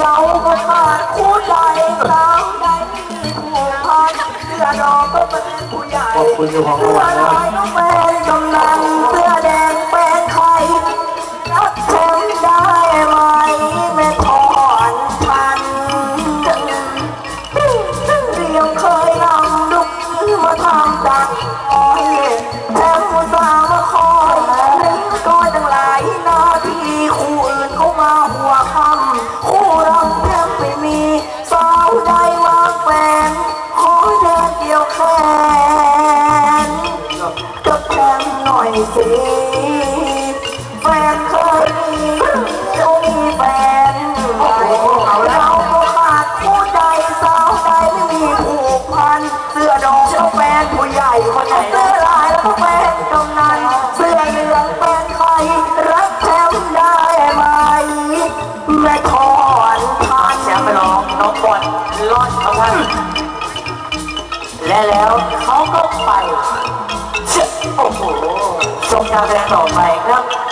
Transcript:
เราก็ขาดคู่ใจสาวใจมีผู้พันเสื้อดอกก็เป็นผู้ใหญ่ขอบคุณเจ้าของรางวัลนะ ยวแขนกับแทมหน่อยสิแฟนเคยมีเขามีแฟนใหม่เราก็ขาดผู้ใจสาวใจไม่มีผูกพัน เสื้อดองเจ้าแฟนผู้ใหญ่คนไหนเสื้อลายแล้วก็แฟนกำนันเสื้อเหลืองแฟนใครรักแถมได้ไหมแม่ทอนพันแชมป์ไปร้องน้องบอลรอดเขาท่าน และแล้วเขาก็ไปเชื่อโอ้โหจบการแสดงต่อไปครับ